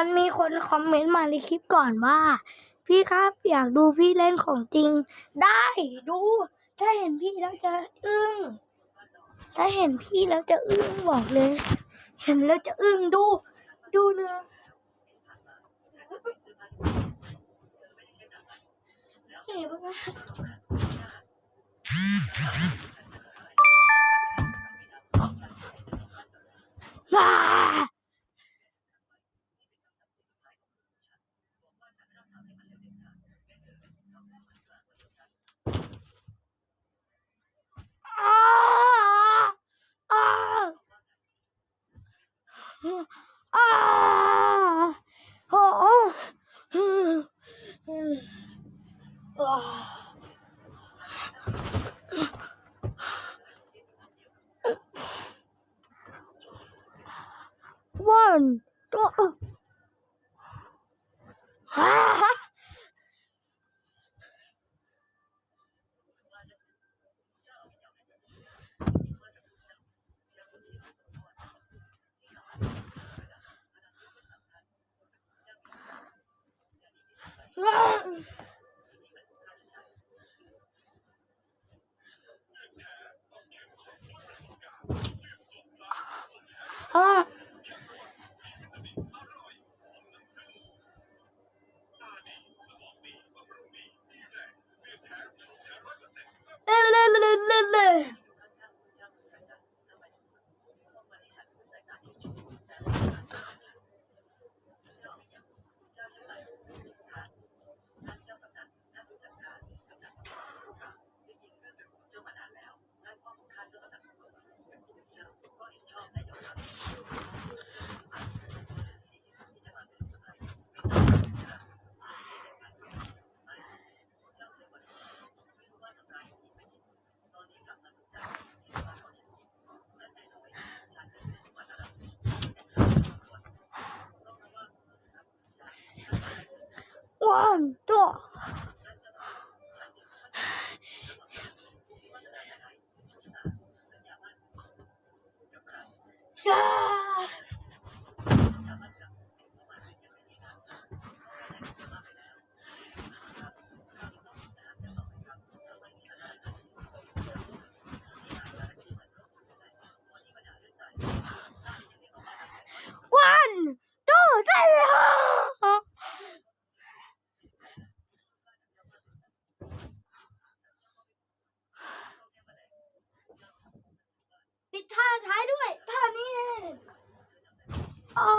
มันมีคนคอมเมนต์มาในคลิปก่อนว่า พี่ครับอยากดูพี่เล่นของจริง ได้ดู ถ้าเห็นพี่แล้วจะอึ้ง ถ้าเห็นพี่แล้วจะอึ้งบอกเลย เห็นแล้วจะอึ้งดู ดูเนะเห็นปะ One, two, one. ฮ่อ เล่เล่เล่เล่เล่น 我很多。 ปิดท่าท้ายด้วยท่านี้เองอ๋อ